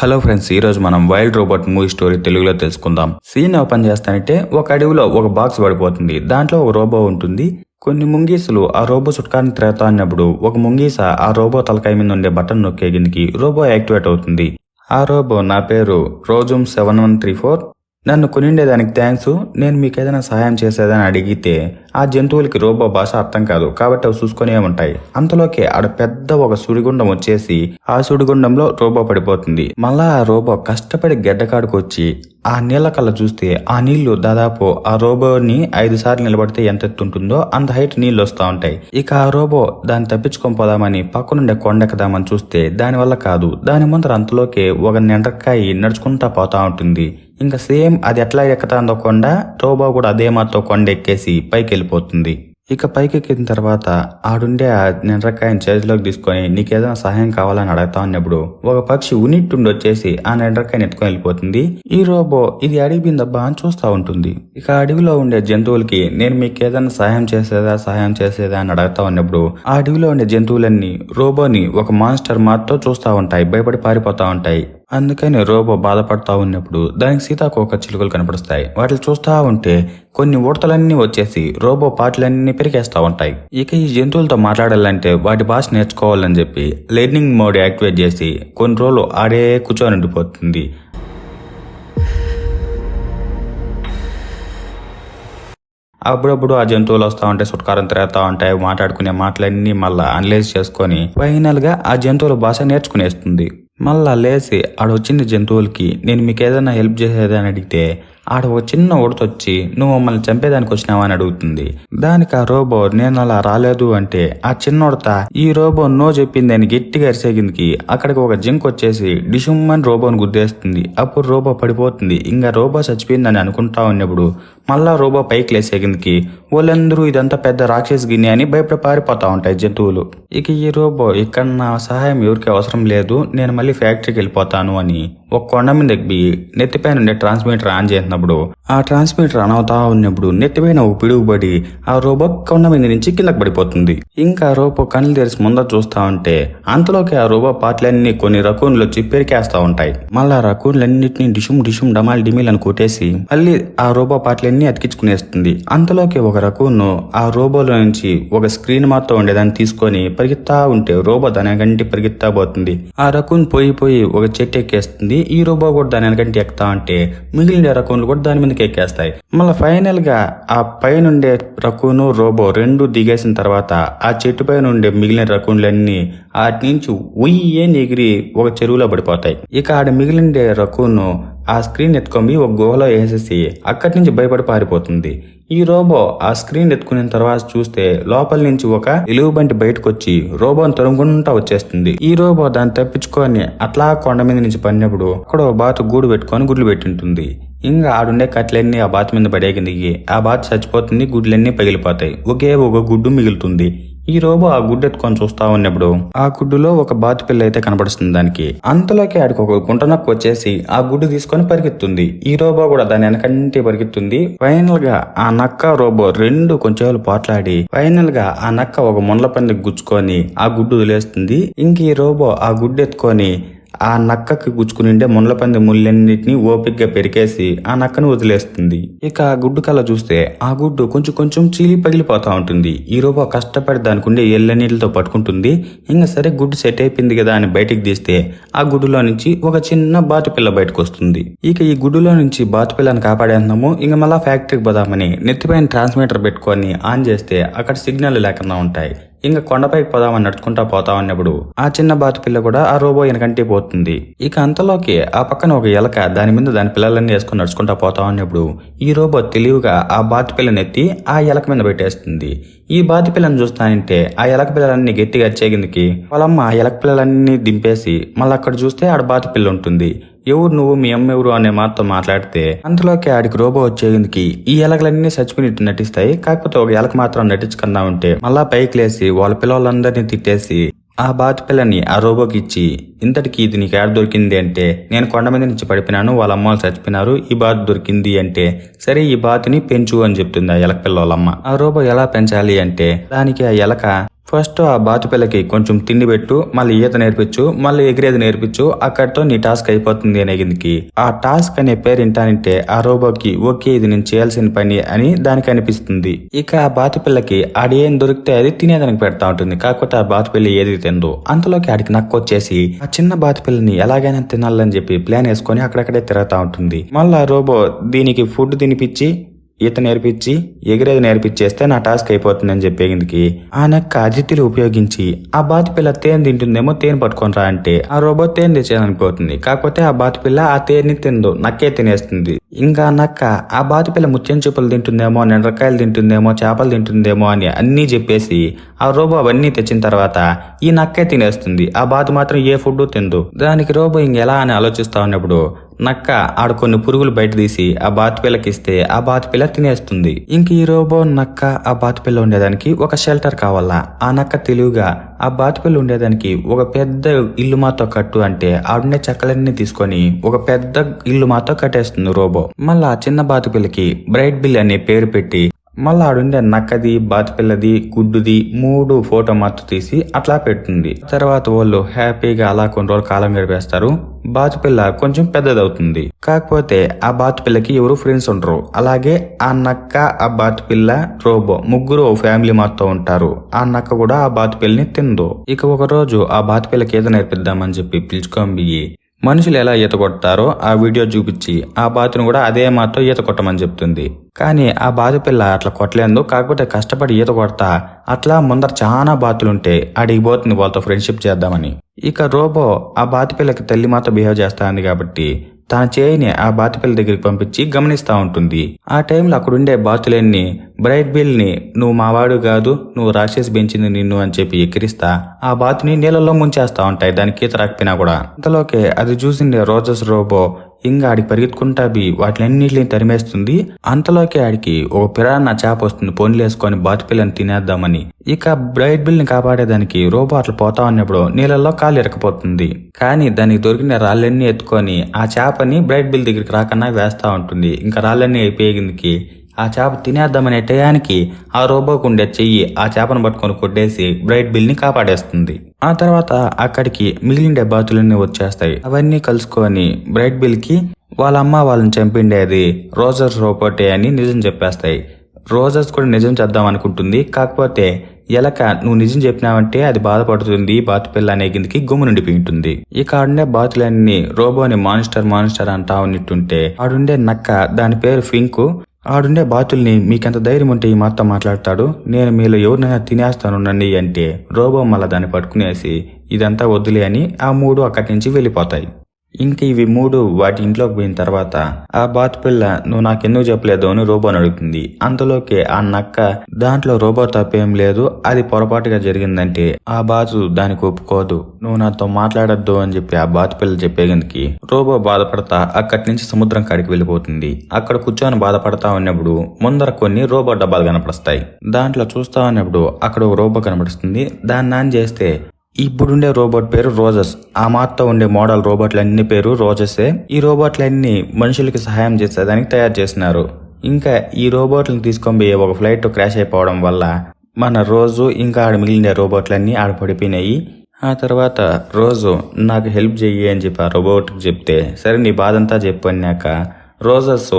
Hello friends ఈ రోజు మనం వైల్డ్ రోబోట్ మూవీ స్టోరీ తెలుగులో తెలుసుకుందాం. సీన్ ఓపెన్ చేస్తానంటే ఒక అడవిలో ఒక బాక్స్ పడిపోతుంది. దాంట్లో ఒక రోబో ఉంటుంది. కొన్ని ముంగీసులు ఆ రోబో చుట్కాన్ని తిరుగుతా అన్నప్పుడు ఒక ముంగీస ఆ రోబో తలకాయ మీద ఉండే బటన్ నొక్కే కిందికి రోబో యాక్టివేట్ అవుతుంది. ఆ రోబో నా పేరు Rozzum seven one three four నన్ను కొనిండేదానికి థ్యాంక్స్ నేను మీకు ఏదైనా సహాయం చేసేదని అడిగితే ఆ జంతువులకి రోబో భాష అర్థం కాదు. కాబట్టి అవి చూసుకునే ఉంటాయి. అంతలోకే ఆడ పెద్ద ఒక సుడిగుండం వచ్చేసి ఆ సుడిగుండంలో రోబో పడిపోతుంది. మళ్ళా ఆ రోబో కష్టపడి గడ్డకాడుకు వచ్చి ఆ నీళ్ళ కళ్ళ చూస్తే ఆ నీళ్ళు దాదాపు ఆ రోబోని ఐదు సార్లు నిలబడితే ఎంత ఎత్తుంటుందో అంత హైట్ నీళ్ళు వస్తూ ఉంటాయి. ఇక ఆ రోబో దాన్ని తప్పించుకొని పోదామని పక్కనుండే కొండెక్కదామని చూస్తే దానివల్ల కాదు. దాని ముందర అంతలోకే ఒక నెండ్రకాయ నడుచుకుంటా పోతా ఉంటుంది. ఇంకా సేమ్ అది ఎట్లా ఎక్కుతాందో కొండ రోబో కూడా అదే మాతో కొండ ఎక్కేసి పైకి వెళ్ళిపోతుంది. ఇక పైకి ఎక్కిన తర్వాత ఆడుండే ఆ నిండ్రకాయని చేతిలోకి తీసుకొని నీకేదైనా సహాయం కావాలని అడగతా ఉన్నప్పుడు ఒక పక్షి ఉనిట్టుండి వచ్చేసి ఆ నిండ్రకాయని ఎత్తుకొని వెళ్ళిపోతుంది. ఈ రోబో ఇది అడిగిందబ్బా అని చూస్తూ ఉంటుంది. ఇక అడవిలో ఉండే జంతువులకి నేను మీకు ఏదైనా సహాయం చేసేదా సహాయం చేసేదా అని అడగతా ఉన్నప్పుడు ఆ అడవిలో ఉండే జంతువులన్నీ రోబోని ఒక మాన్స్టర్ మాతో చూస్తూ ఉంటాయి భయపడి పారిపోతా ఉంటాయి. అందుకని రోబో బాధపడతా ఉన్నప్పుడు దానికి సీతాకోక చిలుకలు కనపడుస్తాయి. వాటిని చూస్తూ ఉంటే కొన్ని ఉడతలన్నీ వచ్చేసి రోబో పాటలన్నీ పెరిగేస్తూ ఉంటాయి. ఇక ఈ జంతువులతో మాట్లాడాలంటే వాటి భాష నేర్చుకోవాలని చెప్పి లెర్నింగ్ మోడ్ యాక్టివేట్ చేసి కొన్ని రోజులు ఆడే కూర్చొని ఉండిపోతుంది. అప్పుడప్పుడు ఆ జంతువులు వస్తూ ఉంటాయి సుట్కారం తిరుగుతూ ఉంటాయి. మాట్లాడుకునే మాటలన్నీ మళ్ళీ అనలైజ్ చేసుకొని ఫైనల్గా ఆ జంతువుల భాష నేర్చుకునేస్తుంది. మళ్ళా లేచి ఆడొచ్చిన జంతువులకి నేను మీకు ఏదైనా హెల్ప్ చేసేదని అడిగితే ఆడ ఒక చిన్న ఉడతొచ్చి నువ్వు మమ్మల్ని చంపేదానికి వచ్చినావా? అని అడుగుతుంది. దానికి ఆ రోబో నేను అలా రాలేదు అంటే ఆ చిన్న ఉడత ఈ రోబో నో చెప్పింది అని గట్టిగా అరిసేగిందికి అక్కడికి ఒక జింక్ వచ్చేసి డిషుమ్మని రోబోని గుద్దేస్తుంది. అప్పుడు రోబో పడిపోతుంది. ఇంకా రోబో చచ్చిపోయిందని అనుకుంటా ఉన్నప్పుడు మళ్ళా రోబో పైకి లేసేగిందికి వాళ్ళందరూ ఇదంతా పెద్ద రాక్షస్ గిన్నె అని భయపడి పారిపోతా ఉంటాయి జంతువులు. ఇక ఈ రోబో ఇక్కడ నా సహాయం ఎవరికి అవసరం లేదు నేను మళ్ళీ ఫ్యాక్టరీకి వెళ్ళిపోతాను అని ఒక కొండ మీద ఎక్కి నెత్తిపైన ఉండే ట్రాన్స్మిటర్ ఆన్ చేసినప్పుడు ఆ ట్రాన్స్మిటర్ ఆన్ అవుతా ఉన్నప్పుడు నెత్తిపైన ఒక పిడుగుబడి ఆ రోబో కొండ మీద నుంచి కిందకి పడిపోతుంది. ఇంకా రోబో కళ్ళు తెరిచి ముందర చూస్తా ఉంటే అంతలోకి ఆ రోబో పాటలన్నీ కొన్ని రకూన్లు వచ్చి పెరికేస్తా ఉంటాయి. మళ్ళీ ఆ రకూన్లన్నింటినీ డిషుమ్ డిషుమ్ డమాల్ డిమిల్ అని కొట్టేసి మళ్ళీ ఆ రోబో పాటలన్నీ అతికించుకునేస్తుంది. అంతలోకి ఒక రకూన్ను ఆ రోబోలో నుంచి ఒక స్క్రీన్ మాత్రం ఉండేదాన్ని తీసుకొని పరిగెత్తా ఉంటే రోబో దాని గంటి పరిగెత్తా పోతుంది ఆ రకూన్ పోయి పోయి ఒక చెట్టు ఎక్కేస్తుంది. ఈ రోబో కూడా దాని వెనకంటి ఎక్కుతా ఉంటే మిగిలిన రకూన్లు కూడా దాని మీదకి ఎక్కేస్తాయి. మళ్ళీ ఫైనల్గా ఆ పైనుండే రకూను రోబో రెండు దిగేసిన తర్వాత ఆ చెట్టు పైన ఉండే మిగిలిన రకూన్లన్నీ వాటి నుంచి ఉయ్యే ఎగిరి ఒక చెరువులో పడిపోతాయి. ఇక ఆడ మిగిలిండే రకూను ఆ స్క్రీన్ ఎత్తుకొని ఒక గుహలో వేసేసి అక్కడి నుంచి భయపడి పారిపోతుంది. ఈ రోబో ఆ స్క్రీన్ ఎత్తుకున్న తర్వాత చూస్తే లోపల నుంచి ఒక ఎలుగు బంటి బయటకు వచ్చి రోబోని తరుముకుంటా వచ్చేస్తుంది. ఈ రోబో దాన్ని తప్పించుకొని అట్లా కొండ మీద నుంచి పడినప్పుడు అక్కడ బాతు గూడు పెట్టుకొని గుడ్లు పెట్టింటుంది. ఇంకా ఆడుండే కట్లన్నీ ఆ బాతు మీద పడేకి దిగి ఆ బాతు చచ్చిపోతుంది గుడ్లన్నీ పగిలిపోతాయి. ఒకే ఒక గుడ్డు మిగులుతుంది. ఈ రోబో ఆ గుడ్డు ఎత్తుకొని చూస్తా ఉన్నప్పుడు ఆ గుడ్డులో ఒక బాతు పిల్ల అయితే కనబడుతుంది దానికి. అంతలోకి ఆడికి ఒక గుంట నొక్కు వచ్చేసి ఆ గుడ్డు తీసుకొని పరిగెత్తుంది. ఈ రోబో కూడా దాని వెనకంటే పరిగెత్తుంది. ఫైనల్గా ఆ నక్క రోబో రెండు కొంచెం పోట్లాడి ఫైనల్గా ఆ నక్క ఒక ముండ్ల పందికి గుచ్చుకొని ఆ గుడ్డు వదిలేస్తుంది. ఇంక ఈ రోబో ఆ గుడ్డు ఎత్తుకొని ఆ నక్కకి గుచ్చుకునిండే ఉండే పంది ముళ్ళన్నిటిని ఓపిక్గా పెరికేసి ఆ నక్కను వదిలేస్తుంది. ఇక ఆ గుడ్డు కళ్ళ చూస్తే ఆ గుడ్డు కొంచెం కొంచెం చీలి పగిలిపోతూ ఉంటుంది. ఈ రూపా కష్టపడి దానికుండే ఎల్లనీళ్ళతో నీళ్ళతో పట్టుకుంటుంది. ఇంకా సరే గుడ్డు సెట్ అయిపోయింది కదా అని బయటికి తీస్తే ఆ గుడ్డులో నుంచి ఒక చిన్న బాతిపిల్ల బయటకు వస్తుంది ఇక ఈ గుడ్డులో నుంచి బాతుపిల్లని కాపాడేస్తున్నాము. ఇంకా మళ్ళా ఫ్యాక్టరీకి పోదామని నెత్తిపైన ట్రాన్స్మిటర్ పెట్టుకొని ఆన్ చేస్తే అక్కడ సిగ్నల్ లేకుండా ఉంటాయి. ఇంకా కొండపైకి పోదామని నడుచుకుంటా పోతా ఉన్నప్పుడు ఆ చిన్న బాతు పిల్ల కూడా ఆ రోబో వెనకంటే పోతుంది. ఇక అంతలోకి ఆ పక్కన ఒక ఎలక దాని మీద దాని పిల్లలన్నీ వేసుకుని నడుచుకుంటా పోతా ఉన్నప్పుడు ఈ రోబో తెలివిగా ఆ బాతు పిల్లనెత్తి ఆ ఎలక మీద పెట్టేస్తుంది. ఈ బాతి పిల్లని చూస్తానంటే ఆ ఎలక పిల్లలన్నీ గట్టిగా వచ్చేగిందికి వాళ్ళమ్మ ఆ ఎలక పిల్లలన్నీ దింపేసి మళ్ళీ అక్కడ చూస్తే ఆడ బాతి పిల్ల ఉంటుంది. ఎవరు నువ్వు మీ అమ్మ ఎవరు అనే మాటతో మాట్లాడితే అంతలోకి ఆడికి రోబో వచ్చేందుకు ఈ ఎలకలన్నీ చచ్చిపోయినట్టు నటిస్తాయి. కాకపోతే ఒక ఎలక మాత్రం నటించుకున్నా ఉంటే మళ్ళా పైకి లేసి వాళ్ళ పిల్లలందరినీ తిట్టేసి ఆ బాతు పిల్లని ఆ రోబోకి ఇచ్చి ఇంతటికి ఇది నీకు ఏడ దొరికింది అంటే నేను కొండ మీద నుంచి పడిపోయినాను వాళ్ళ అమ్మ వాళ్ళు చచ్చిపోయినారు ఈ బాతు దొరికింది అంటే సరే ఈ బాతుని పెంచు అని చెప్తుంది ఆ ఎలక పిల్ల వాళ్ళమ్మ ఆ రోబో ఎలా పెంచాలి అంటే దానికి ఆ ఎలక ఫస్ట్ ఆ బాతుపిల్లకి కొంచెం తిండి పెట్టు మళ్ళీ ఈత నేర్పించు మళ్ళీ ఎగిరేది నేర్పించు అక్కడితో నీ టాస్క్ అయిపోతుంది అనేగిందికి ఆ టాస్క్ అనే పేరు వింటానంటే ఆ రోబోకి ఓకే ఇది నేను చేయాల్సిన పని అని దానికి అనిపిస్తుంది. ఇక ఆ బాతుపిల్లకి ఆడి ఏం దొరికితే అది తినేదానికి పెడతా ఉంటుంది. కాకపోతే ఆ బాతుపిల్ల ఏది తిందు అంతలోకి ఆడికి నక్కొచ్చేసి ఆ చిన్న బాతుపిల్లని ఎలాగైనా తినాలని చెప్పి ప్లాన్ వేసుకొని అక్కడక్కడే తిరుగుతా ఉంటుంది. మళ్ళీ ఆ రోబో దీనికి ఫుడ్ తినిపించి ఈత నేర్పించి ఎగిరేది నేర్పించేస్తే నా టాస్క్ అయిపోతుందని చెప్పేందుకి. ఆ నక్క ఉపయోగించి ఆ బాతి పిల్ల తేనె తింటుందేమో తేనె పట్టుకొని రా అంటే ఆ రోబోట్ తేనె తెచ్చేదనుకోతుంది. కాకపోతే ఆ బాతి పిల్ల ఆ తేనెని తిందు నక్కే తినేస్తుంది. ఇంకా నక్క ఆ బాతి పిల్ల ముత్యం చూపులు తింటుందేమో నిండ్రకాయలు తింటుందేమో చేపలు తింటుందేమో అని అన్నీ చెప్పేసి ఆ రోబో అవన్నీ తెచ్చిన తర్వాత ఈ నక్కే తినేస్తుంది. ఆ బాతి మాత్రం ఏ ఫుడ్ తిందు. దానికి రోబో ఇంకెలా అని ఆలోచిస్తా ఉన్నప్పుడు నక్క ఆడ కొన్ని పురుగులు బయట తీసి ఆ బాతు పిల్లకి ఇస్తే ఆ బాతు పిల్ల తినేస్తుంది. ఇంక ఈ రోబో నక్క ఆ బాతు పిల్ల ఉండేదానికి ఒక షెల్టర్ కావాలా? ఆ నక్క తెలివిగా ఆ బాతు పిల్ల ఉండేదానికి ఒక పెద్ద ఇల్లు మాతో కట్టు అంటే ఆడునే చెక్కలన్నీ తీసుకొని ఒక పెద్ద ఇల్లు మాతో కట్టేస్తుంది రోబో. మళ్ళా చిన్న బాతు పిల్లకి బ్రైట్ బిల్ అనే పేరు పెట్టి మళ్ళా ఆడుండే నక్కది బాతిపిల్లది గుడ్డుది మూడు ఫోటో మత్తు తీసి అట్లా పెడుతుంది తర్వాత వాళ్ళు హ్యాపీగా అలా కొన్ని రోజులు కాలం గడిపేస్తారు. బాతుపిల్ల కొంచెం పెద్దదవుతుంది. కాకపోతే ఆ బాతుపిల్లకి ఎవరు ఫ్రెండ్స్ ఉండరు. అలాగే ఆ నక్క ఆ బాతుపిల్ల రోబో ముగ్గురు ఫ్యామిలీ మొత్తం ఉంటారు. ఆ నక్క కూడా ఆ బాతుపిల్లని తిందు. ఇక ఒక రోజు ఆ బాతుపిల్లకి ఏదో నేర్పిద్దామని చెప్పి పిలుచుకొని మనుషులు ఎలా ఈత కొడతారో ఆ వీడియో చూపించి ఆ బాతును కూడా అదే మాతో ఈత కొట్టమని చెప్తుంది. కానీ ఆ బాతు పిల్ల అట్లా కొట్టలేదు. కాకపోతే కష్టపడి ఈత కొడతా అట్లా ముందర చాలా బాతులుంటే అడిగిపోతుంది వాళ్ళతో ఫ్రెండ్షిప్ చేద్దామని. ఇక రోబో ఆ బాతు పిల్లకి తల్లి మాతో బిహేవ్ చేస్తా ఉంది కాబట్టి తన చేయిని ఆ బాతుపిల్ల దగ్గరికి పంపించి గమనిస్తూ ఉంటుంది. ఆ టైంలో అక్కడుండే బాతులన్నీ బ్రైట్ బిల్ని నువ్వు మావాడు కాదు నువ్వు రాక్షసి పెంచింది నిన్ను అని చెప్పి ఎక్కిరిస్తా. ఆ బాతుని నీళ్ళలో ముంచేస్తా ఉంటాయి దానికి ఈత రాకపోయినా కూడా. అంతలోకే అది చూసిండే రోజస్ రోబో ఇంకా ఆడికి పరిగెత్తుకుంటా బి వాటిలన్నింటిని తరిమేస్తుంది. అంతలోకి ఆడికి ఒక పిరాన్న చేప వస్తుంది. పొన్లేసుకొని బాతుపిల్లని తినేద్దామని. ఇక బ్రైట్ బిల్ని కాపాడేదానికి రోబో పోతా ఉన్నప్పుడు నీళ్ళల్లో కాలు ఇరకపోతుంది కానీ దానికి దొరికిన రాళ్ళన్నీ ఎత్తుకొని ఆ చేపని బ్రైట్ బిల్ దగ్గరికి రాకన్నా వేస్తా ఉంటుంది. ఇంకా రాళ్ళన్నీ అయిపోయేందుకి ఆ చేప తినేద్దామనే టయానికి ఆ రోబోకు ఉండే చెయ్యి ఆ చేపను పట్టుకొని కొట్టేసి బ్రైట్ బిల్ని కాపాడేస్తుంది. ఆ తర్వాత అక్కడికి మిగిలిండే బాతులన్నీ వచ్చేస్తాయి. అవన్నీ కలుసుకొని బ్రైట్ బిల్కి వాళ్ళ అమ్మ వాళ్ళని చంపిండేది రోజర్స్ రోబోటే అని నిజం చెప్పేస్తాయి. రోజర్స్ కూడా నిజం చేద్దాం అనుకుంటుంది. కాకపోతే ఎలక నువ్వు నిజం చెప్పినావంటే అది బాధపడుతుంది. బాతు పిల్ల అనే కిందకి గుమ్ము నుండి పింటుంది. ఇక ఆడుండే బాతులన్నీ రోబోని మానిస్టర్ మానిస్టర్ అంటా ఉన్నట్టుంటే ఆడుండే నక్క దాని పేరు ఫింకు ఆడుండే బాతుల్ని మీకెంత ధైర్యం ఉంటే ఈ మాతో మాట్లాడతాడు. నేను మీలో ఎవరినైనా తినేస్తానునండి అంటే రోబో మళ్ళా దాన్ని పట్టుకునేసి ఇదంతా వద్దులే అని ఆ మూడు అక్కడి నుంచి వెళ్ళిపోతాయి. ఇంక ఇవి మూడు వాటి ఇంట్లోకి పోయిన తర్వాత ఆ బాతు పిల్ల నువ్వు నాకెందుకు చెప్పలేదు? అని రోబోని అడుగుతుంది. అంతలోకి ఆ నక్క దాంట్లో రోబో తప్పేం లేదు అది పొరపాటుగా జరిగిందంటే ఆ బాతు దానికి ఒప్పుకోదు. నువ్వు నాతో మాట్లాడొద్దు అని చెప్పి ఆ బాతు పిల్ల చెప్పేందుకు రోబో బాధపడతా అక్కడి నుంచి సముద్రం కాడికి వెళ్ళిపోతుంది. అక్కడ కూర్చొని బాధపడతా ఉన్నప్పుడు ముందర కొన్ని రోబో డబ్బాలు కనపడస్తాయి. దాంట్లో చూస్తా ఉన్నప్పుడు అక్కడ ఒక రోబో కనపడుస్తుంది. దాన్ని ఆన్ చేస్తే ఇప్పుడుండే రోబోట్ పేరు రోజస్. ఆ మాతో ఉండే మోడల్ రోబోట్లు అన్ని పేరు రోజసే. ఈ రోబోట్లన్నీ మనుషులకి సహాయం చేసేదానికి తయారు చేసినారు. ఇంకా ఈ రోబోట్లను తీసుకొని పోయి ఒక ఫ్లైట్ క్రాష్ అయిపోవడం వల్ల మన రోజు ఇంకా ఆడ మిగిలిన రోబోట్లన్నీ ఆడ పడిపోయినాయి. ఆ తర్వాత రోజు నాకు హెల్ప్ చెయ్యి అని చెప్పి ఆ రోబోట్కి చెప్తే సరే నీ బాధంతా చెప్పన్నాక రోజస్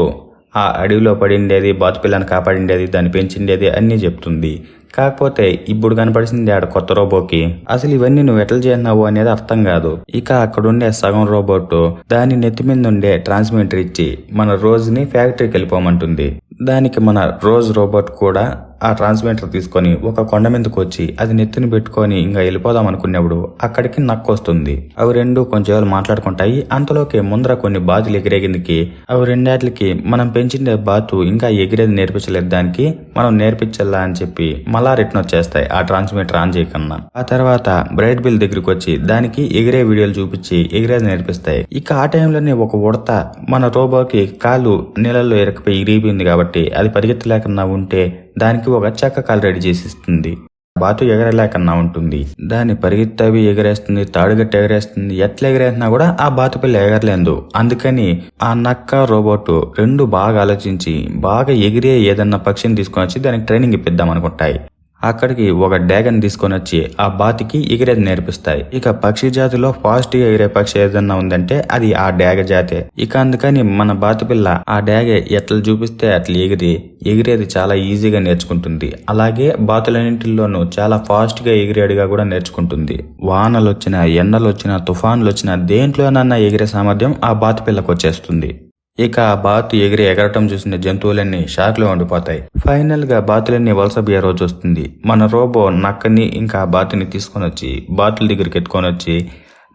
ఆ అడవిలో పడిండేది బాతుపిల్లను కాపాడిండేది దాన్ని పెంచిండేది అన్నీ చెప్తుంది. కాకపోతే ఇప్పుడు కనపడిసింది ఆడ కొత్త రోబోకి. అసలు ఇవన్నీ నువ్వు ఎట్లా చేసినావు అనేది అర్థం కాదు. ఇక అక్కడుండే సగం రోబోట్ దాని నెత్తి మీద ఉండే ట్రాన్స్మిటర్ ఇచ్చి మన రోజుని ఫ్యాక్టరీకి వెళ్ళిపోమంటుంది. దానికి మన రోజ్ రోబోట్ కూడా ఆ ట్రాన్స్మిటర్ తీసుకొని ఒక కొండ మీదకి వచ్చి అది నెత్తిని పెట్టుకొని ఇంకా వెళ్ళిపోదాం అనుకున్నప్పుడు అక్కడికి నక్కొస్తుంది అవి రెండు కొంచెం మాట్లాడుకుంటాయి. అంతలోకి ముందర కొన్ని బాతులు ఎగిరేగిందికి. అవి రెండాట్లకి మనం పెంచిన బాతు ఇంకా ఎగిరేది నేర్పించలేదు దానికి మనం నేర్పించాలా అని చెప్పి మళ్ళా రిటర్న్ వచ్చేస్తాయి ఆ ట్రాన్స్మిటర్ ఆన్ చేయకన్నా. ఆ తర్వాత బ్రైట్ బిల్ దగ్గరికి వచ్చి దానికి ఎగిరే వీడియోలు చూపించి ఎగిరేది నేర్పిస్తాయి. ఇక ఆ టైంలోనే ఒక ఉడత మన రోబోకి కాలు నీళ్ళల్లో ఇరకపోయి ఇరిగిపోయింది కాబట్టి అది పరిగెత్తలేకన్నా ఉంటే దానికి ఒక చెక్క కాలు రెడీ చేసిస్తుంది. బాతు ఎగరలేకన్నా ఉంటుంది. దాన్ని పరిగెత్తవి ఎగరేస్తుంది తాడుగట్టి ఎగరేస్తుంది ఎట్లా ఎగరేసినా కూడా ఆ బాతు పిల్ల ఎగరలేదు. అందుకని ఆ నక్క రోబోట్ రెండు బాగా ఆలోచించి బాగా ఎగిరే ఏదన్నా పక్షిని తీసుకొని వచ్చి దానికి ట్రైనింగ్ ఇప్పిద్దాం అనుకుంటాయి. అక్కడికి ఒక డ్యాగన్ తీసుకొని వచ్చి ఆ బాతికి ఎగిరేది నేర్పిస్తాయి. ఇక పక్షి జాతిలో ఫాస్ట్గా ఎగిరే పక్షి ఏదన్నా ఉందంటే అది ఆ డ్యాగ జాతే. ఇక అందుకని మన బాతి పిల్ల ఆ డ్యాగ ఎట్లా చూపిస్తే అట్లా ఎగిరి ఎగిరేది చాలా ఈజీగా నేర్చుకుంటుంది. అలాగే బాతులన్నింటిలోనూ చాలా ఫాస్ట్గా ఎగిరేడుగా కూడా నేర్చుకుంటుంది. వానలు వచ్చినా ఎండలు వచ్చినా తుఫాన్లు వచ్చినా దేంట్లోనన్నా ఎగిరే సామర్థ్యం ఆ బాతి పిల్లకు వచ్చేస్తుంది. ఇక ఆ బాతు ఎగిరి ఎగరటం చూసిన జంతువులన్నీ షాక్లో ఉండిపోతాయి. ఫైనల్గా బాతులన్నీ వలస బియ్య రోజు వస్తుంది. మన రోబో నక్కని ఇంకా ఆ బాతుని తీసుకొని వచ్చి బాతుల దగ్గరికి ఎత్తుకొని వచ్చి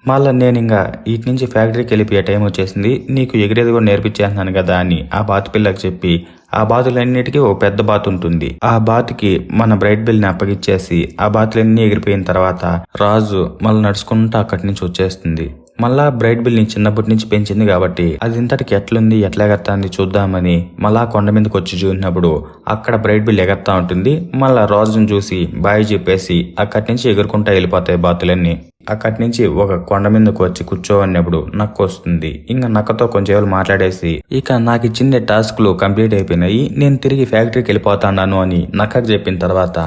మళ్ళీ నేను ఇంకా ఇటు నుంచి ఫ్యాక్టరీకి వెళ్ళిపోయే టైం వచ్చేసింది. నీకు ఎగిరేది కూడా నేర్పించేస్తున్నాను కదా అని ఆ బాతు పిల్లకి చెప్పి ఆ బాతులన్నిటికీ ఓ పెద్ద బాతు ఉంటుంది. ఆ బాతుకి మన బ్రైట్ బిల్ని అప్పగిచ్చేసి ఆ బాతులన్నీ ఎగిరిపోయిన తర్వాత రాజు మళ్ళీ నడుచుకుంటూ అక్కడి నుంచి వచ్చేస్తుంది. మళ్ళా బ్రైట్ బిల్ని చిన్నప్పటి నుంచి పెంచింది కాబట్టి అది ఇంతటికి ఎట్లుంది ఎట్లా ఎగరుతుంది చూద్దామని మళ్ళా కొండ మీదకి వచ్చి చూసినప్పుడు అక్కడ బ్రైట్ బిల్ ఎగర్తా ఉంటుంది. మళ్ళా రోజును చూసి బాయ్ చెప్పేసి అక్కడి నుంచి ఎగురుకుంటా వెళ్ళిపోతాయి బాతులన్నీ. అక్కడి నుంచి ఒక కొండ మీదకి వచ్చి కూర్చోవన్నప్పుడు నక్క వస్తుంది ఇంకా నక్కతో కొంచెం మాట్లాడేసి ఇక నాకు ఇచ్చిన టాస్క్లు కంప్లీట్ అయిపోయినాయి నేను తిరిగి ఫ్యాక్టరీకి వెళ్ళిపోతాను అని నక్కకు చెప్పిన తర్వాత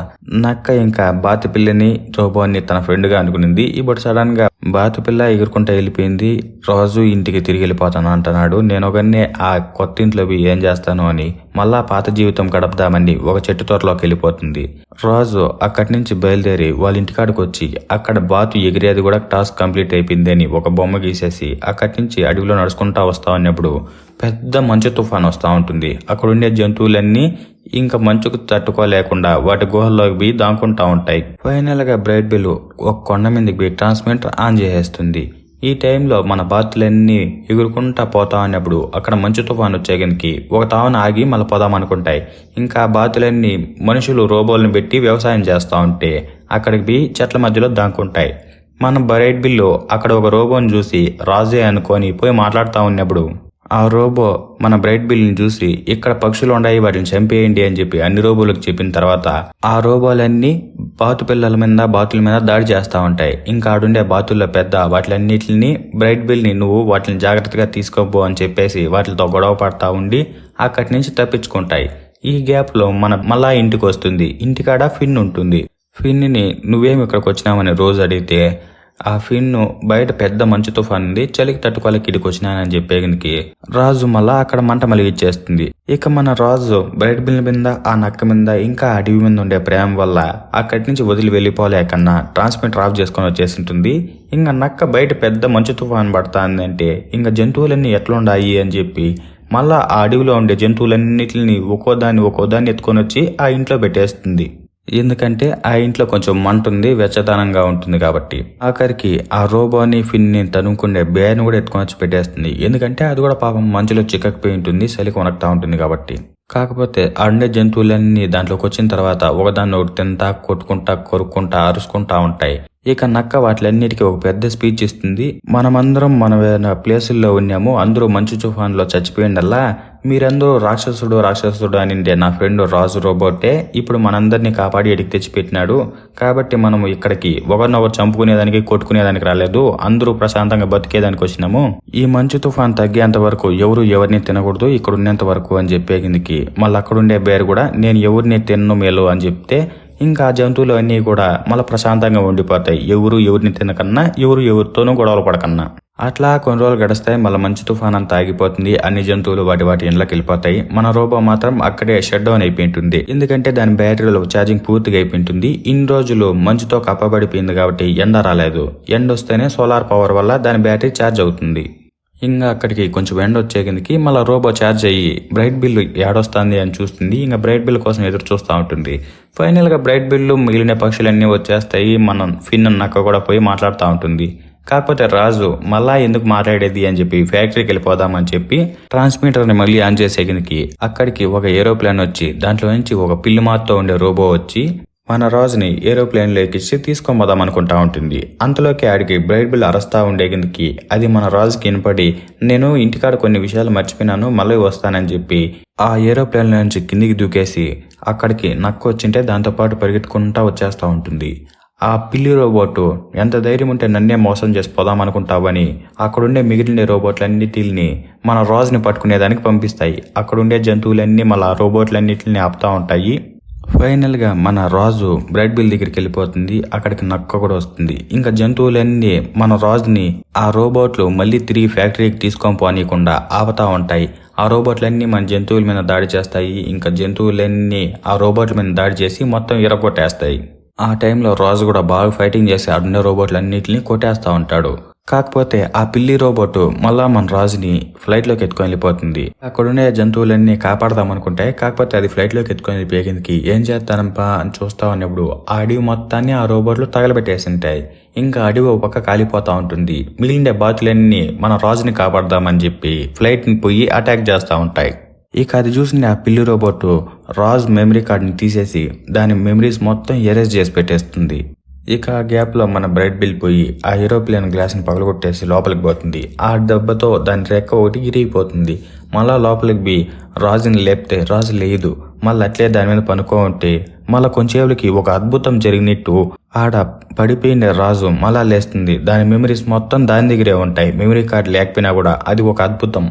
నక్క ఇంకా బాతి పిల్లని రోబోని తన ఫ్రెండ్గా అనుకునింది. ఇప్పుడు సడన్గా బాతి పిల్ల ఎగురుకుంటా వెళ్ళిపోయింది. రాజు ఇంటికి తిరిగి వెళ్ళిపోతాను అంటున్నాడు. నేను ఒకనే ఆ కొత్త ఇంట్లో ఏం చేస్తాను అని మళ్ళా పాత జీవితం గడపదామని ఒక చెట్టు తోటలోకి వెళ్ళిపోతుంది. రాజు అక్కడి నుంచి బయలుదేరి వాళ్ళ ఇంటికాడికి వచ్చి అక్కడ బాతు అది కూడా టాస్క్ కంప్లీట్ అయిపోయింది అని ఒక బొమ్మ గీసేసి అక్కడి నుంచి అడవిలో నడుచుకుంటా వస్తా ఉన్నప్పుడు పెద్ద మంచు తుఫాన్ వస్తూ ఉంటుంది. అక్కడ ఉండే జంతువులన్నీ ఇంకా మంచుకు తట్టుకోలేకుండా వాటి గుహల్లోకి పోయి దాక్కుంటా ఉంటాయి. ఫైనల్గా బ్రైట్ బిల్ ఒక కొండ మీదకి పోయి ట్రాన్స్మిటర్ ఆన్ చేసేస్తుంది. ఈ టైంలో మన బాతులన్నీ ఎగురుకుంటా పోతా అన్నప్పుడు అక్కడ మంచు తుఫాన్ వచ్చేగనికి ఒక తావన ఆగి మళ్ళీ పోదాం అనుకుంటాయి. ఇంకా బాతులన్నీ మనుషులు రోబోలను పెట్టి వ్యవసాయం చేస్తూ ఉంటే అక్కడికి పోయి చెట్ల మధ్యలో దాక్కుంటాయి. మన బరైట్ బిల్లు అక్కడ ఒక రోబోని చూసి రాజే అనుకొని పోయి మాట్లాడుతూ ఉన్నప్పుడు ఆ రోబో మన బ్రైట్ బిల్ని చూసి ఇక్కడ పక్షులు ఉన్నాయి వాటిని చంపేయండి అని చెప్పి అన్ని రోబోలకు చెప్పిన తర్వాత ఆ రోబోలన్నీ బాతు పిల్లల మీద బాతుల మీద దాడి చేస్తూ ఉంటాయి. ఇంకా ఆడుండే బాతుల్లో పెద్ద వాటిలన్నిటిని బ్రైట్ బిల్ని నువ్వు వాటిని జాగ్రత్తగా తీసుకోబో అని చెప్పేసి వాటితో గొడవ పడతా ఉండి అక్కడి నుంచి తప్పించుకుంటాయి. ఈ గ్యాప్లో మన మళ్ళా ఇంటికి వస్తుంది. ఇంటికాడ ఫిన్ ఉంటుంది. ఫిన్ని నువ్వేమి ఇక్కడికి వచ్చినావని రోజు అడిగితే ఆ ఫిన్ను బయట పెద్ద మంచు తుఫాన్ ఉంది చలికి తట్టుకోలేక ఇడికి వచ్చినానని చెప్పేకి రాజు మళ్ళా అక్కడ మంట మలిగిచ్చేస్తుంది ఇక మన రాజు బ్రైట్ బిల్ మీద ఆ నక్క మీద ఇంకా అడవి మీద ఉండే ప్రేమ వల్ల అక్కడి నుంచి వదిలి వెళ్ళిపోలేకన్నా ట్రాన్స్మిటర్ ఆఫ్ చేసుకొని వచ్చేసింటుంది. ఇంకా నక్క బయట పెద్ద మంచు తుఫాన్ పడుతుంది అంటే ఇంకా జంతువులన్నీ ఎట్లుండాయి అని చెప్పి మళ్ళా ఆ అడవిలో ఉండే జంతువులన్నిటిని ఒక్కోదాన్ని ఒక్కోదాన్ని ఎత్తుకొని వచ్చి ఆ ఇంట్లో పెట్టేస్తుంది. ఎందుకంటే ఆ ఇంట్లో కొంచెం మంట ఉంది వెచ్చదనంగా ఉంటుంది కాబట్టి. ఆఖరికి ఆ రోబోని ఫిన్ని తనుకుండే బేర్ని కూడా ఎత్తుకొని వచ్చి పెట్టేస్తుంది. ఎందుకంటే అది కూడా పాపం మంచులో చిక్కకపోయి ఉంటుంది చలికి కొనక్తా ఉంటుంది కాబట్టి. కాకపోతే అండే జంతువులన్నీ దాంట్లోకి వచ్చిన తర్వాత ఒకదాన్ని ఒకటి తింటా కొట్టుకుంటా కొరుక్కుంటా అరుచుకుంటా ఉంటాయి. ఇక నక్క వాటిలన్నిటికీ ఒక పెద్ద స్పీచ్ ఇస్తుంది. మనమందరం మన ప్లేసుల్లో ఉన్నాము అందరూ మంచు తుఫాన్లో చచ్చిపోయిండల్లా మీరందరూ రాక్షసుడు రాక్షసుడు అని నా ఫ్రెండ్ రాజు రోబోటే ఇప్పుడు మనందరినీ కాపాడి ఎడికి తెచ్చిపెట్టినాడు. కాబట్టి మనం ఇక్కడికి ఒకరినొకరు చంపుకునేదానికి కొట్టుకునేదానికి రాలేదు. అందరూ ప్రశాంతంగా బతికేదానికి వచ్చినాము. ఈ మంచు తుఫాన్ తగ్గేంత వరకు ఎవరు ఎవరిని తినకూడదు ఇక్కడ ఉన్నంత వరకు అని కిందికి మళ్ళీ అక్కడుండే బేరు కూడా నేను ఎవరిని తిన్ను మేలు అని చెప్తే ఇంకా జంతువులు అన్నీ కూడా మళ్ళీ ప్రశాంతంగా ఉండిపోతాయి. ఎవరు ఎవరిని తినకన్నా ఎవరు ఎవరితోనూ గొడవలు పడకన్నా. అట్లా కొన్ని రోజులు గడిస్తాయి మళ్ళీ మంచి తుఫాన్ అంతా ఆగిపోతుంది అన్ని జంతువులు వాటి వాటి ఇండ్లకి వెళ్ళిపోతాయి. మన రోబో మాత్రం అక్కడే షట్ డౌన్ అయిపోయింటుంది. ఎందుకంటే దాని బ్యాటరీలో ఛార్జింగ్ పూర్తిగా అయిపోయింటుంది. ఇన్ని రోజులు మంచుతో కప్పబడిపోయింది కాబట్టి ఎండ రాలేదు. ఎండ వస్తేనే సోలార్ పవర్ వల్ల దాని బ్యాటరీ ఛార్జ్ అవుతుంది. ఇంకా అక్కడికి కొంచెం ఎండ వచ్చేకిందికి మళ్ళీ రోబో ఛార్జ్ అయ్యి బ్రైట్ బిల్లు ఏడొస్తుంది అని చూస్తుంది. ఇంకా బ్రైట్ బిల్ కోసం ఎదురు చూస్తూ ఉంటుంది. ఫైనల్గా బ్రైట్ బిల్లు మిగిలిన పక్షులన్నీ వచ్చేస్తాయి. మనం ఫిన్ నక్క కూడా పోయి మాట్లాడుతూ ఉంటుంది. కాకపోతే రాజు మళ్ళా ఎందుకు మాట్లాడేది అని చెప్పి ఫ్యాక్టరీకి వెళ్ళిపోదామని చెప్పి ట్రాన్స్మిటర్ని మళ్ళీ ఆన్ చేసేకి అక్కడికి ఒక ఏరోప్లేన్ వచ్చి దాంట్లో నుంచి ఒక పిల్లి మాతో ఉండే రోబో వచ్చి మన రాజుని ఏరోప్లేన్లో ఎక్కించి తీసుకొమ్మదాం అనుకుంటా ఉంటుంది. అంతలోకి ఆడికి బ్రైట్ బిల్ అరస్తా ఉండేందుకు అది మన రాజుకి వినపడి నేను ఇంటికాడ కొన్ని విషయాలు మర్చిపోయినాను మళ్ళీ వస్తానని చెప్పి ఆ ఏరోప్లేన్ నుంచి కిందికి దూకేసి అక్కడికి నక్క వచ్చింటే దాంతోపాటు పరిగెత్తుకుంటా వచ్చేస్తూ ఉంటుంది. ఆ పిల్లి రోబోటు ఎంత ధైర్యం ఉంటే నన్నే మోసం చేసి పోదాం అనుకుంటావని అక్కడుండే మిగిలిన రోబోట్లన్నిటిని మన రాజుని పట్టుకునేదానికి పంపిస్తాయి. అక్కడుండే జంతువులన్నీ మళ్ళీ ఆ రోబోట్లన్నిటిని ఆపుతా ఉంటాయి. ఫైనల్గా మన రాజు బ్రెడ్ బిల్ దగ్గరికి వెళ్ళిపోతుంది. అక్కడికి నక్క కూడా వస్తుంది. ఇంకా జంతువులన్నీ మన రాజుని ఆ రోబోట్లు మళ్ళీ తిరిగి ఫ్యాక్టరీకి తీసుకొని పోనీయకుండా ఆపుతా ఉంటాయి. ఆ రోబోట్లన్నీ మన జంతువుల మీద దాడి చేస్తాయి. ఇంకా జంతువులన్నీ ఆ రోబోట్ల మీద దాడి చేసి మొత్తం ఇరగొట్టేస్తాయి. ఆ టైంలో రాజు కూడా బాగా ఫైటింగ్ చేసి ఆడున్న రోబోట్లన్నింటినీ కొట్టేస్తూ ఉంటాడు. కాకపోతే ఆ పిల్లి రోబోట్ మళ్ళా మన రాజుని ఫ్లైట్లోకి ఎత్తుకొని వెళ్ళిపోతుంది. అక్కడుండే జంతువులన్నీ కాపాడదాం అనుకుంటే కాకపోతే అది ఫ్లైట్లోకి ఎత్తుకొని వెళ్ళిపోయేందుకు ఏం చేస్తానంపా అని చూస్తా ఉన్నప్పుడు ఆ అడవి మొత్తాన్ని ఆ రోబోట్లు తగలబెట్టేసి ఉంటాయి ఇంకా అడవి ఒక పక్క కాలిపోతా ఉంటుంది. మిగిలిన బాతులన్నీ మన రాజుని కాపాడదామని చెప్పి ఫ్లైట్ని పోయి అటాక్ చేస్తూ ఉంటాయి. ఇక అది చూసిన ఆ పిల్లి రోబోట్ రాజ్ మెమరీ కార్డ్ని తీసేసి దాని మెమరీస్ మొత్తం ఎరేజ్ చేసి పెట్టేస్తుంది. ఇక ఆ గ్యాప్లో మన బ్రైట్ బిల్ పోయి ఆ ఏరోప్లేన్ గ్లాస్ని పగలగొట్టేసి లోపలికి పోతుంది. ఆ దెబ్బతో దాని రెక్క ఒకటి ఇరిగిపోతుంది. మళ్ళా లోపలికి పోయి రాజుని లేపితే రాజు లేదు. మళ్ళీ అట్లే దాని మీద పనుకో ఉంటే మళ్ళా కొంచెంసేపులకి ఒక అద్భుతం జరిగినట్టు ఆడ పడిపోయిన రాజు మళ్ళా లేస్తుంది. దాని మెమరీస్ మొత్తం దాని దగ్గరే ఉంటాయి. మెమరీ కార్డ్ లేకపోయినా కూడా అది ఒక అద్భుతం.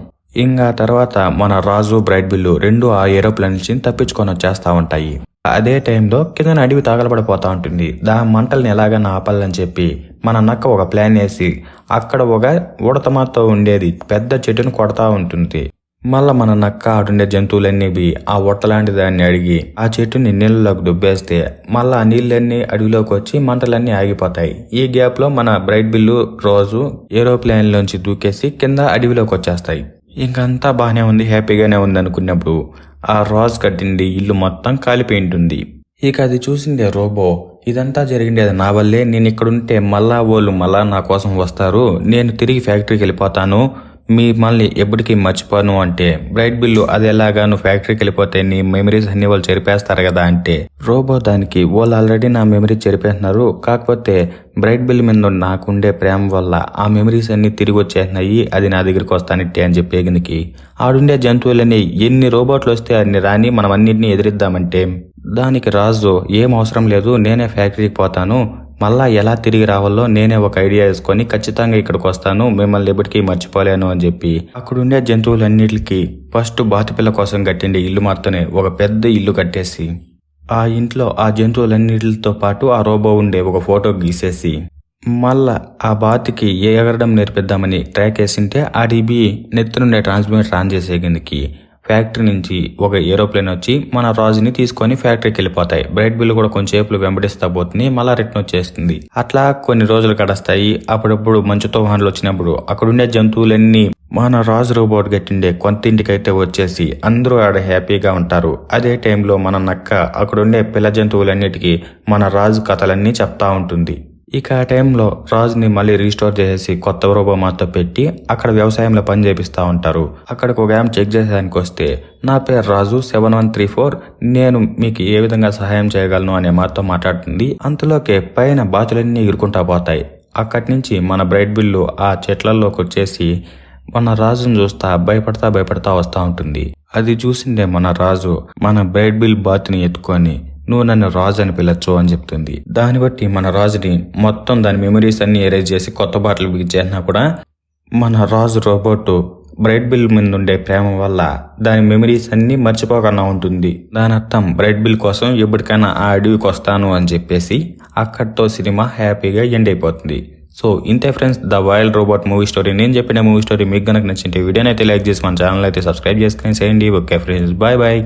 ఇంకా తర్వాత మన రాజు బ్రైట్ బిల్లు రెండు ఆ ఏరోప్లేన్ నుంచి తప్పించుకొని వచ్చేస్తా ఉంటాయి. అదే టైంలో కింద అడవి తాగలపడిపోతూ ఉంటుంది. దా మంటల్ని ఎలాగైనా ఆపాలని చెప్పి మన నక్క ఒక ప్లాన్ వేసి అక్కడ ఒక ఉడతమాతో ఉండేది పెద్ద చెట్టును కొడతా ఉంటుంది. మళ్ళా మన నక్క ఆడుండే జంతువులన్నీ ఆ ఉడతలాంటి దాన్ని అడిగి ఆ చెట్టుని నీళ్ళలోకి దుబ్బేస్తే మళ్ళా ఆ నీళ్ళన్నీ అడవిలోకి వచ్చి మంటలన్నీ ఆగిపోతాయి. ఈ గ్యాప్లో మన బ్రైట్ బిల్లు రోజు ఏరోప్లేన్లోంచి దూకేసి కింద అడవిలోకి వచ్చేస్తాయి. ఇంకంతా బాగానే ఉంది హ్యాపీగానే ఉంది అనుకున్నప్పుడు ఆ రాజ్ కట్టింది ఇల్లు మొత్తం కాలిపోయింటుంది ఇక అది చూసిందే రోబో ఇదంతా జరిగిండేది నా వల్లే నేను ఇక్కడుంటే మళ్ళా వాళ్ళు మళ్ళా నా కోసం వస్తారు నేను తిరిగి ఫ్యాక్టరీకి వెళ్ళిపోతాను మిమ్మల్ని ఎప్పటికీ మర్చిపోను అంటే బ్రైట్ బిల్లు అది ఎలాగా నువ్వు ఫ్యాక్టరీకి వెళ్ళిపోతే నీ మెమరీస్ అన్ని వాళ్ళు చెరిపేస్తారు కదా అంటే. రోబో దానికి వాళ్ళు ఆల్రెడీ నా మెమరీ చెరిపేస్తున్నారు. కాకపోతే బ్రైట్ బిల్ మీద నాకుండే ప్రేమ వల్ల ఆ మెమరీస్ అన్ని తిరిగి వచ్చేసినాయి అది నా దగ్గరికి వస్తానిట్టే అని చెప్పేగినికి ఆడుండే జంతువులని ఎన్ని రోబోట్లు వస్తే అన్ని రాని మనం అన్నింటినీ ఎదిరిద్దామంటే దానికి రాజు ఏం అవసరం లేదు నేనే ఫ్యాక్టరీకి పోతాను. మళ్ళా ఎలా తిరిగి రావాలో నేనే ఒక ఐడియా వేసుకొని ఖచ్చితంగా ఇక్కడికి వస్తాను మిమ్మల్ని ఎప్పటికీ మర్చిపోలేను అని చెప్పి. అక్కడుండే జంతువులన్నిటికీ ఫస్ట్ బాతుపిల్ల కోసం కట్టిండే ఇల్లు మాత్రమే ఒక పెద్ద ఇల్లు కట్టేసి. ఆ ఇంట్లో ఆ జంతువులన్నిటితో పాటు ఆ రోబో ఉండే ఒక ఫోటో గీసేసి. మళ్ళా ఆ బాతికి ఏ ఎగరడం నేర్పిద్దామని ట్రాక్ వేసింటే ఆ డిబి నెత్తునుండే ట్రాన్స్మిటర్ ఆన్ చేసేందుకు ఫ్యాక్టరీ నుంచి ఒక ఏరోప్లేన్ వచ్చి మన రాజుని తీసుకొని ఫ్యాక్టరీకి వెళ్ళిపోతాయి. బ్రైట్ బిల్ కూడా కొంచెం సేపులు వెంబడిస్తా పోతుంది మళ్ళా రిటర్న్ వచ్చేస్తుంది. అట్లా కొన్ని రోజులు గడుస్తాయి. అప్పుడప్పుడు మంచు తుఫాన్లు వచ్చినప్పుడు అక్కడుండే జంతువులన్నీ మన రాజు రోబోట్ గట్టిండే కొంత ఇంటికైతే వచ్చేసి అందరూ ఆడ హ్యాపీగా ఉంటారు. అదే టైంలో మన నక్క అక్కడుండే పిల్ల జంతువులన్నిటికీ మన రాజు కథలన్నీ చెప్తా ఉంటుంది. ఇక ఆ టైంలో రాజుని మళ్ళీ రీస్టోర్ చేసేసి కొత్త రోబో మాతో పెట్టి అక్కడ వ్యవసాయంలో పని చేపిస్తూ ఉంటారు. అక్కడికి ఒక ఆమె చెక్ చేసేదానికి వస్తే నా పేరు Raju seven one three four నేను మీకు ఏ విధంగా సహాయం చేయగలను అనే మాతో మాట్లాడుతుంది. అంతలోకే పైన బాతులన్నీ ఎగురుకుంటా పోతాయి. అక్కడి నుంచి మన బ్రైట్ బిల్లు ఆ చెట్లలోకి వచ్చేసి మన రాజును చూస్తా భయపడతా భయపడతా వస్తూ ఉంటుంది. అది చూసిందే మన రాజు మన బ్రైట్ బిల్ బాతుని ఎత్తుకొని నువ్వు నన్ను రాజు అని పిలచ్చు అని చెప్తుంది. దాన్ని బట్టి మన రాజుని మొత్తం దాని మెమరీస్ అన్ని ఎరేజ్ చేసి కొత్త బాటలు బిగించేసినా కూడా మన రాజు రోబోట్ బ్రైట్ బిల్ మీద ఉండే ప్రేమ వల్ల దాని మెమరీస్ అన్ని మర్చిపోకుండా ఉంటుంది. దాని అర్థం బ్రైట్ బిల్ కోసం ఎప్పటికైనా ఆ అడవికి వస్తాను అని చెప్పేసి అక్కడితో సినిమా హ్యాపీగా ఎండ్ అయిపోతుంది. సో ఇంతే friends the wild robot movie story. నేను చెప్పిన మూవీ స్టోరీ మీకు కనుక నచ్చింటే వీడియోని అయితే లైక్ చేసి మన ఛానల్ అయితే సబ్స్క్రైబ్ చేసుకొని చేయండి. Okay friends bye bye